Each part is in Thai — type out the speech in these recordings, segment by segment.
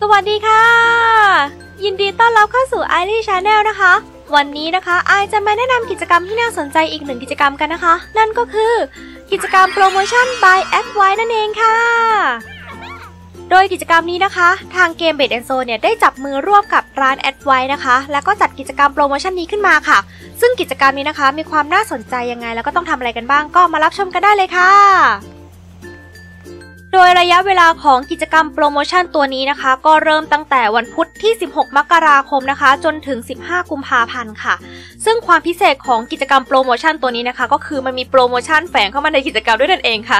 สวัสดีค่ะ ยินดีต้อนรับเข้าสู่ i อ y Channel นะคะ วันนี้นะคะไอจะมาแนะนำกิจกรรมที่น่าสนใจอีกหนึ่งกิจกรรมกันนะคะ นั่นก็คือ กิจกรรมโปรโมชั่น by a d w i นั่นเองค่ะ โดยกิจกรรมนี้นะคะ ทางเกมเบดแอนโซเนี่ยได้จับมือร่วมกับร้าน a d w i นะคะ แล้วก็จัดกิจกรรมโปรโมชั่นนี้ขึ้นมาค่ะ ซึ่งกิจกรรมนี้นะคะ มีความน่าสนใจยังไง แล้วก็ต้องทำอะไรกันบ้างก็มารับชมกันได้เลยค่ะ โดยระยะเวลาของกิจกรรมโปรโมชั่นตัวนี้นะคะ ก็เริ่มตั้งแต่วันพุธที่ 16 มกราคมนะคะ จนถึง 15 กุมภาพันธ์ค่ะ ซึ่งความพิเศษของกิจกรรมโปรโมชั่นตัวนี้นะคะ ก็คือมันมีโปรโมชั่นแฝงเข้ามาในกิจกรรมด้วยนั่นเองค่ะ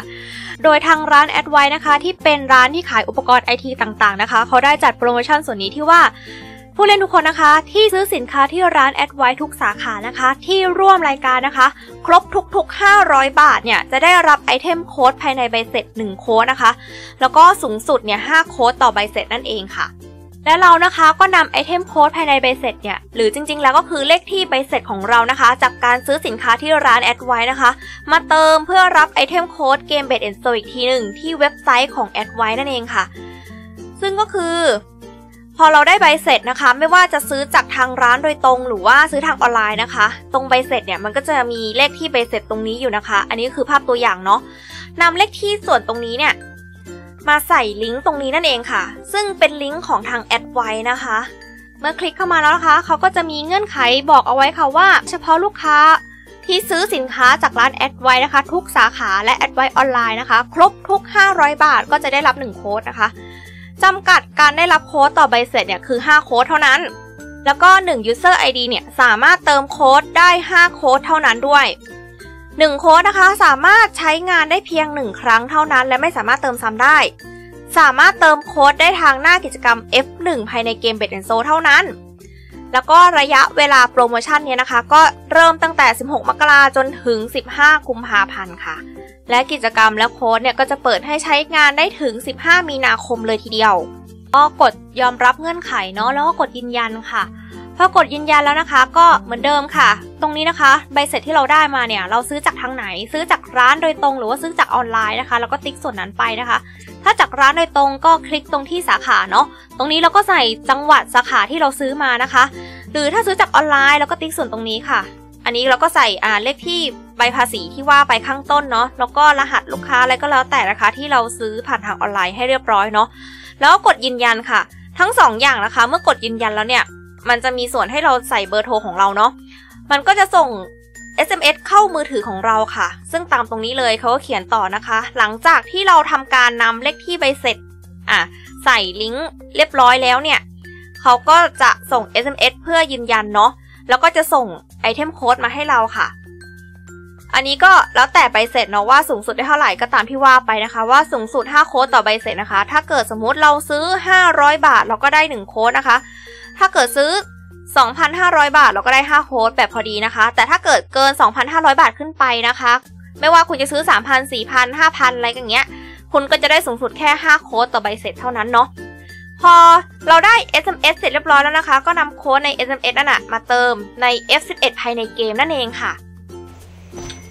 โดยทางร้านแอดไว้นะคะ ที่เป็นร้านที่ขายอุปกรณ์ไอทีต่างๆนะคะเขาได้จัดโปรโมชั่นส่วนนี้ที่ว่า ผู้เล่นทุกคนนะคะที่ซื้อสินค้าที่ร้านแอดไวทุกสาขานะคะ ที่ร่วมรายการนะคะ ครบทุกๆ 500 บาทเนี่ยจะได้รับไอเทมโค้ดภายในใบเสร็จ 1 โค้ดนะคะ แล้วก็สูงสุดเนี่ย5โค้ดต่อใบเสร็จนั่นเองค่ะ และเรานะคะก็นำไอเทมโค้ดภายในใบเสร็จเนี่ยหรือจริงๆ แล้วก็คือเลขที่ใบเสร็จของเรานะคะ จากการซื้อสินค้าที่ร้านแอดไวนะคะ มาเติมเพื่อรับไอเทมโค้ดเกมเบดเอ็นโซอีกทีหนึ่งที่เว็บไซต์ของแอดไวนั่นเองค่ะ ซึ่งก็คือ พอเราได้ใบเสร็จนะคะ ไม่ว่าจะซื้อจากทางร้านโดยตรง หรือว่าซื้อทางออนไลน์นะคะ ตรงใบเสร็จเนี่ยมันก็จะมีเลขที่ใบเสร็จตรงนี้อยู่นะคะ อันนี้คือภาพตัวอย่างเนาะนำเลขที่ส่วนตรงนี้เนี่ยมาใส่ลิงก์ตรงนี้นั่นเองค่ะ ซึ่งเป็นลิงก์ของทางแอดไว้นะคะ เมื่อคลิกเข้ามาแล้วนะคะ เขาก็จะมีเงื่อนไขบอกเอาไว้ค่ะว่า เฉพาะลูกค้าที่ซื้อสินค้าจากร้านแอดไว้นะคะ ทุกสาขาและแอดไวออนไลน์นะคะ ครบทุก 500 บาทก็จะได้รับ 1 โค้ดนะคะ จำกัดการได้รับโค้ดต่อใบเสร็จเนี่ยคือ 5 โค้ดเท่านั้น แล้วก็ 1 user ID เนี่ยสามารถเติมโค้ดได้ 5 โค้ดเท่านั้นด้วย 1 โค้ดนะคะสามารถใช้งานได้เพียง 1 ครั้งเท่านั้น และไม่สามารถเติมซ้ำได้ สามารถเติมโค้ดได้ทางหน้ากิจกรรม F1 ภายในเกม b e t and Soul เท่านั้น แล้วก็ระยะเวลาโปรโมชั่นเนี้ยนะคะ ก็เริ่มตั้งแต่ 16 มกราจนถึง 15 กุมภาพันธ์ค่ะ และกิจกรรมและโค้ดเนี่ยก็จะเปิดให้ใช้งานได้ถึง 15 มีนาคมเลยทีเดียว ก็กดยอมรับเงื่อนไขเนาะแล้วก็กดยืนยันค่ะ พอกดยืนยันแล้วนะคะ ก็เหมือนเดิมค่ะ ตรงนี้นะคะ ใบเสร็จที่เราได้มาเนี่ย เราซื้อจากทางไหน ซื้อจากร้านโดยตรงหรือว่าซื้อจากออนไลน์นะคะ แล้วก็ติ๊กส่วนนั้นไปนะคะ ถ้าจากร้านโดยตรงก็คลิกตรงที่สาขาเนาะตรงนี้เราก็ใส่จังหวัดสาขาที่เราซื้อมานะคะ หรือถ้าซื้อจากออนไลน์เราก็ติ๊กส่วนตรงนี้ค่ะ อันนี้เราก็ใส่อ่าเลขที่ใบภาษีที่ว่าไปข้างต้นเนาะแล้วก็รหัสลูกค้าอะไรก็แล้วแต่นะคะ ที่เราซื้อผ่านทางออนไลน์ให้เรียบร้อยเนาะแล้วก็กดยืนยันค่ะ ทั้ง2ออย่างนะคะ เมื่อกดยืนยันแล้วเนี่ย มันจะมีส่วนให้เราใส่เบอร์โทรของเราเนาะ มันก็จะส่ง SMS เข้ามือถือของเราค่ะ ซึ่งตามตรงนี้เลยเขาก็เขียนต่อนะคะ หลังจากที่เราทำการนำเลขที่ใบเสร็จอะใส่ลิงก์เรียบร้อยแล้วเนี่ยเขาก็จะส่ง SMS เพื่อยืนยันเนาะ แล้วก็จะส่งไอเทมโค้ดมาให้เราค่ะ อันนี้ก็แล้วแต่ใบเสร็จเนาะว่าสูงสุดได้เท่าไหร่ก็ตามที่ว่าไปนะคะ ว่าสูงสุด 5 โค้ดต่อใบเสร็จนะคะ ถ้าเกิดสมมุติเราซื้อ 500 บาทเราก็ได้ 1 โค้ดนะคะ ถ้าเกิดซื้อ 2,500 บาทเราก็ได้ 5 โค้ดแบบพอดีนะคะ แต่ถ้าเกิดเกิน 2,500 บาทขึ้นไปนะคะ ไม่ว่าคุณจะซื้อ 3,000 4,000 5,000 อะไรอย่างเงี้ย คุณก็จะได้สูงสุดแค่ 5 โค้ดต่อใบเสร็จเท่านั้นเนาะพอเราได้ SMS เสร็จเรียบร้อยแล้วนะคะ ก็นำโค้ดใน SMS นั่นนะมาเติมใน F11 ภายในเกมนั่นเองค่ะ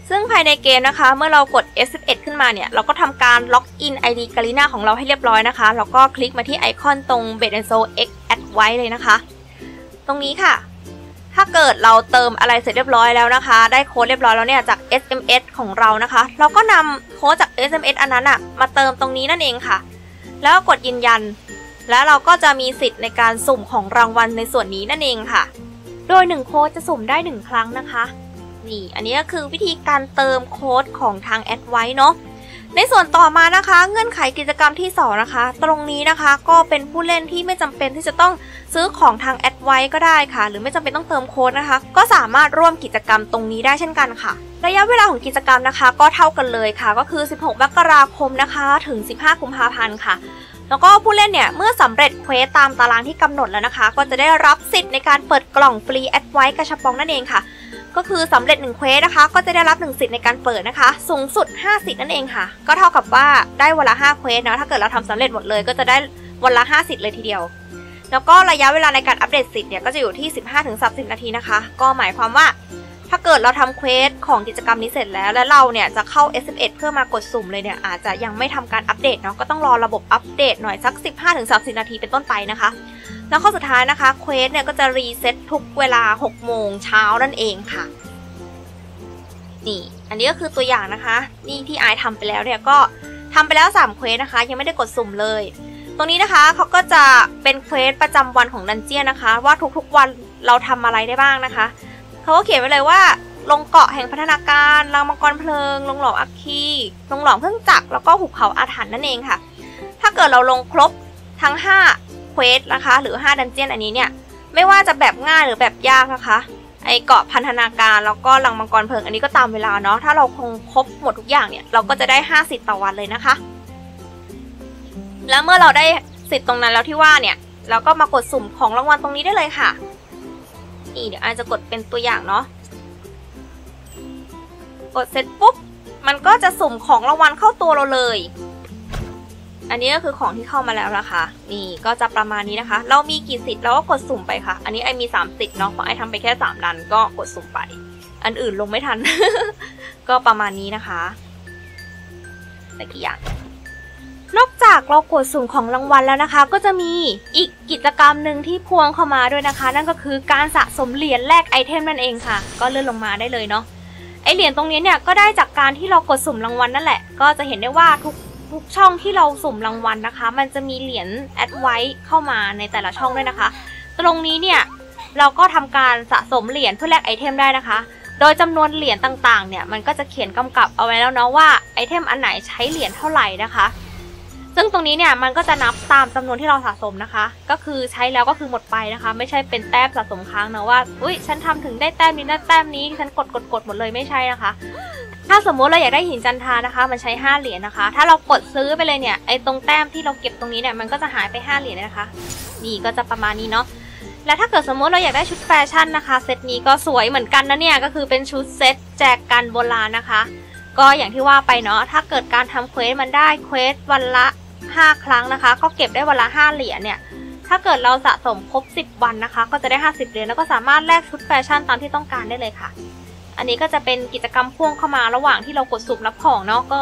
ซึ่งภายในเกมนะคะ เมื่อเรากด F11 ขึ้นมาเนี่ย เราก็ทำการล็อกอิน ID กาลิน่าของเราให้เรียบร้อยนะคะ แล้วก็คลิกมาที่ไอคอนตรง b e d and Soul X Add ไว้เลยนะคะ ตรงนี้ค่ะ ถ้าเกิดเราเติมอะไรเสร็จเรียบร้อยแล้วนะคะ ได้โค้ดเรียบร้อยแล้วเนี่ยจาก SMS ของเรานะคะ เราก็นำโค้ดจาก SMS อันนั้นอะมาเติมตรงนี้นั่นเองค่ะ แล้วก็กดยืนยัน แล้วเราก็จะมีสิทธิ์ในการสุ่มของรางวัลในส่วนนี้นั่นเองค่ะ โดย1โค้ดจะสุ่มได้ 1 ครั้งนะคะ นี่ อันนี้ก็คือวิธีการเติมโค้ดของทางแอดไว้เนาะในส่วนต่อมานะคะ เงื่อนไขกิจกรรมที่ 2 นะคะ ตรงนี้นะคะก็เป็นผู้เล่นที่ไม่จำเป็นที่จะต้องซื้อของทางแอดไว้ก็ได้ค่ะ หรือไม่จำเป็นต้องเติมโค้ดนะคะ ก็สามารถร่วมกิจกรรมตรงนี้ได้เช่นกันค่ะ ระยะเวลาของกิจกรรมนะคะ ก็เท่ากันเลยค่ะ ก็คือ 16 มกราคมนะคะ ถึง 15 กุมภาพันธ์ค่ะ แล้วก็ผู้เล่นเนี่ย เมื่อสำเร็จเควสตามตารางที่กำหนดแล้วนะคะ ก็จะได้รับสิทธิ์ในการเปิดกล่องฟรีแอดไว้กระชับปองนั่นเองค่ะ ก็คือสำเร็จ1เควสนะคะ ก็จะได้รับ 1 สิทธิ์ในการเปิดนะคะ สูงสุด 5 สิทธิ์นั่นเองค่ะ ก็เท่ากับว่าได้วันละ5เควสนะถ้าเกิดเราทำสำเร็จหมดเลย ก็จะได้วันละ 5 สิทธิ์เลยทีเดียว แล้วก็ระยะเวลาในการอัปเดตสิทธิ์เนี่ยก็จะอยู่ที่ 15-30 นาทีนะคะ ก็หมายความว่าถ้าเกิดเราทำเควสของกิจกรรมนี้เสร็จแล้ว แล้วเราเนี่ยจะเข้า S11 เพื่อมากดสุ่มเลยเนี่ยอาจจะยังไม่ทำการอัปเดตเนาะก็ต้องรอระบบอัปเดตหน่อยสัก 15-30 นาทีเป็นต้นไปนะคะ แล้วข้อสุดท้ายนะคะเควสเนี่ยก็จะรีเซ็ตทุกเวลา 6 โมงเช้านั่นเองค่ะ นี่ อันนี้ก็คือตัวอย่างนะคะ นี่ที่ไอทำไปแล้วเนี่ยก็ทำไปแล้ว3เควสนะคะ ยังไม่ได้กดสุ่มเลย ตรงนี้นะคะเขาก็จะเป็นเควสประจำวันของดันเจียนนะคะ ว่าทุกๆวันเราทำอะไรได้บ้างนะคะเขาก็เขียนไว้เลยว่าลงเกาะแห่งพัฒนาการรังมังกรเพลิง ลงหลอมอัคคี ลงหลอมเครื่องจักร แล้วก็หุบเขาอาถรรพ์นั่นเองค่ะ ถ้าเกิดเราลงครบทั้ง 5 เควสนะคะ หรือ 5 ดันเจียนอันนี้เนี่ย ไม่ว่าจะแบบง่ายหรือแบบยากนะคะ ไอเกาะพันธนาการแล้วก็รังมังกรเพลิงอันนี้ก็ตามเวลาเนาะ ถ้าเราคงครบหมดทุกอย่างเนี่ย เราก็จะได้ 5 สิทธิ์ต่อวันเลยนะคะ แล้วเมื่อเราได้สิทธิ์ตรงนั้นแล้วที่ว่าเนี่ย เราก็มากดสุ่มของรางวัลตรงนี้ได้เลยค่ะ นี่เดี๋ยวอาจจะกดเป็นตัวอย่างเนาะ กดเสร็จปุ๊บ มันก็จะสุ่มของรางวัลเข้าตัวเราเลย อันนี้ก็คือของที่เข้ามาแล้วนะคะ นี่ก็จะประมาณนี้นะคะ เรามีกี่สิทธิ์เราก็กดสุ่มไปค่ะ อันนี้ไอมี3สิทธิ์เนาะเพราะไอทำไปแค่3ดันก็กดสุ่มไป อันอื่นลงไม่ทัน ก็ประมาณนี้นะคะแต่กี่อย่างนอกจากเรากดสุ่มของรางวัลแล้วนะคะ ก็จะมีอีกกิจกรรมหนึ่งที่พวงเข้ามาด้วยนะคะ นั่นก็คือการสะสมเหรียญแลกไอเทมนั่นเองค่ะ ก็เลื่อนลงมาได้เลยเนาะไอเหรียญตรงนี้เนี่ยก็ได้จากการที่เรากดสุ่มรางวัลนั่นแหละ ก็จะเห็นได้ว่าทุก ทุกช่องที่เราสุ่มรางวัลนะคะ มันจะมีเหรียญแอดไว้เข้ามาในแต่ละช่องด้วยนะคะ ตรงนี้เนี่ยเราก็ทำการสะสมเหรียญเพื่อแลกไอเทมได้นะคะ โดยจำนวนเหรียญต่างๆ เนี่ยมันก็จะเขียนกำกับเอาไว้แล้วเนาะว่าไอเทมอันไหนใช้เหรียญเท่าไหร่นะคะ ซึ่งตรงนี้เนี่ยมันก็จะนับตามจำนวนที่เราสะสมนะคะ ก็คือใช้แล้วก็คือหมดไปนะคะ ไม่ใช่เป็นแต้มสะสมค้างนะว่า อุ้ยฉันทำถึงได้แต้มนี้ได้แต้มนี้ฉันกดกดกดหมดเลยไม่ใช่นะคะ ถ้าสมมุติเราอยากได้หินจันทานะคะ มันใช้ 5 เหรียญนะคะ ถ้าเรากดซื้อไปเลยเนี่ยไอ้ตรงแต้มที่เราเก็บตรงนี้เนี่ยมันก็จะหายไป 5 เหรียญนะคะ นี่ก็จะประมาณนี้เนาะและถ้าเกิดสมมติเราอยากได้ชุดแฟชั่นนะคะเซตนี้ก็สวยเหมือนกันนะเนี่ยก็คือเป็นชุดเซตแจกกันโบราณนะคะ ก็อย่างที่ว่าไปเนาะถ้าเกิดการทำเควสมันได้เควสวันละ 5 ครั้งนะคะ ก็เก็บได้วันละ 5 เหรียญเนี่ยถ้าเกิดเราสะสมครบ 10 วันนะคะ ก็จะได้ 50 เหรียญแล้วก็สามารถแลกชุดแฟชั่นตามที่ต้องการได้เลยค่ะ อันนี้ก็จะเป็นกิจกรรมพ่วงเข้ามาระหว่างที่เรากดสุ่มรับของเนาะก็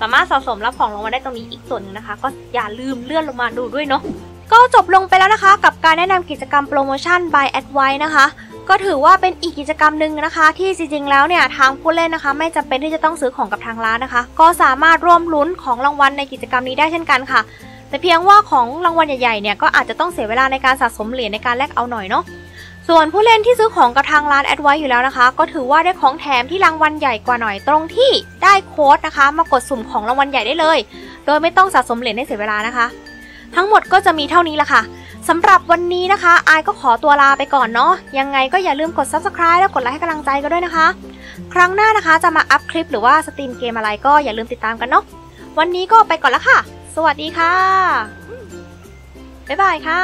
สามารถสะสมรับของลงมาได้ตรงนี้อีกส่วนหนึงนะคะ ก็อย่าลืมเลื่อนลงมาดูด้วยเนาะก็จบลงไปแล้วนะคะ กับการแนะนำกิจกรรมโปรโมชั่น by Advice นะคะ ก็ถือว่าเป็นอีกกิจกรรมหนึ่งนะคะ ที่จริงๆแล้วเนี่ยทางผู้เล่นนะคะ ไม่จำเป็นที่จะต้องซื้อของกับทางร้านนะคะ ก็สามารถร่วมลุ้นของรางวัลในกิจกรรมนี้ได้เช่นกันค่ะ แต่เพียงว่าของรางวัลใหญ่ๆเนี่ยก็อาจจะต้องเสียเวลาในการสะสมเหรียญในการแลกเอาหน่อยเนาะ ส่วนผู้เล่นที่ซื้อของกับทางร้านแอดไว้อยู่แล้วนะคะ ก็ถือว่าได้ของแถมที่รางวัลใหญ่กว่าหน่อยตรงที่ได้โค้ดนะคะ มากดสุ่มของรางวัลใหญ่ได้เลย โดยไม่ต้องสะสมเหรียญให้เสียเวลานะคะ ทั้งหมดก็จะมีเท่านี้ละค่ะสำหรับวันนี้นะคะอายก็ขอตัวลาไปก่อนเนาะยังไงก็อย่าลืมกด subscribe แล้วกดไลค์ให้กำลังใจกันด้วยนะคะ ครั้งหน้านะคะจะมาอัพคลิปหรือว่าสตรีมเกมอะไรก็อย่าลืมติดตามกันเนาะวันนี้ก็ไปก่อนละค่ะ สวัสดีค่ะบ๊ายบายค่ะ